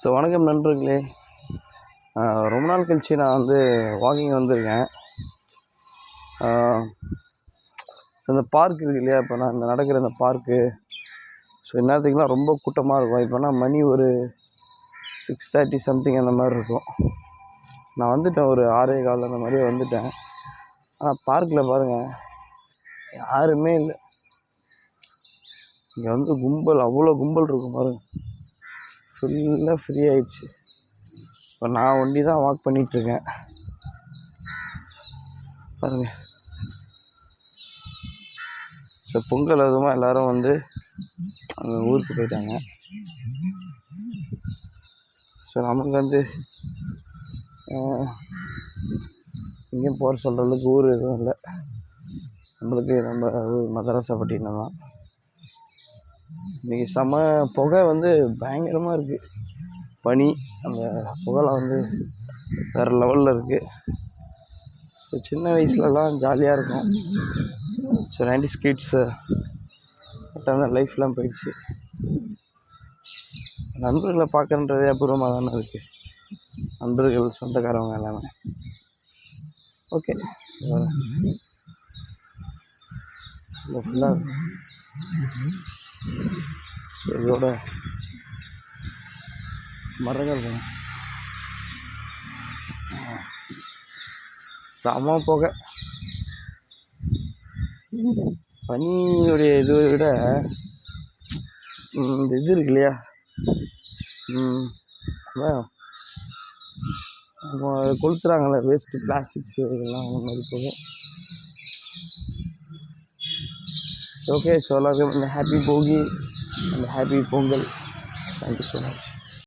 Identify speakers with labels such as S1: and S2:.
S1: So வணக்கம் நண்பர்களே. ரொம்ப நாள் கழிச்சு நான் வந்து வாக்கிங் வந்திருக்கேன். இந்த பார்க் இருக்கு இல்லையா? இப்போ நான் இந்த நடக்கிற இந்த பார்க்கு ஸோ இந்நேரத்துக்குலாம் ரொம்ப கூட்டமாக இருக்கும். இப்போனா மணி ஒரு சிக்ஸ் தேர்ட்டி சம்திங் அந்த மாதிரி இருக்கும். நான் வந்துட்டேன் ஒரு ஆறே கால் அந்த மாதிரி வந்துட்டேன். ஆனால் பார்க்கில் பாருங்கள் யாருமே இல்லை. இங்கே வந்து கும்பல் அவ்வளோ கும்பல் இருக்கும் பாருங்கள் ஃபுல்லாக ஃப்ரீ ஆகிடுச்சு இப்போ நான் ஒண்டி தான் வாக் பண்ணிகிட்ருக்கேன் பாருங்கள் ஸோ பொங்கல் அதுவுமா எல்லோரும் வந்து அங்கே ஊருக்கு போயிட்டாங்க. ஸோ நமக்கு வந்து எங்கேயும் போகிற சொல்கிற அளவுக்கு ஊர் எதுவும் இல்லை. நம்மளுக்கு நம்ம ஊர் மதரசாப்பட்டினம் தான். இன்றைக்கி செம புகை வந்து பயங்கரமாக இருக்குது பனி அந்த புகைலாம் வந்து வேறு லெவலில் இருக்குது சின்ன வயசுலலாம் ஜாலியாக இருக்கும். ஸோ நைன்டி ஸ்கிட்ஸு அந்த லைஃப்லாம் போயிடுச்சு. நண்பர்களை பார்க்கன்றதே அபூர்வமாக தானே இருக்குது நண்பர்கள் சொந்தக்காரவங்க எல்லாமே. ஓகே ஃபுல்லாக இதோட மரங்கள் செம புகை பனியுடைய இது விட இந்த இது இருக்கு இல்லையா கொளுத்துறாங்களே வேஸ்ட்டு பிளாஸ்டிக்ஸ் இதெல்லாம் அந்த மாதிரி போகும் ஓகே ஸோ எல்லாருக்கும் ஹாப்பி போகி அந்த happy Pongal thank you so much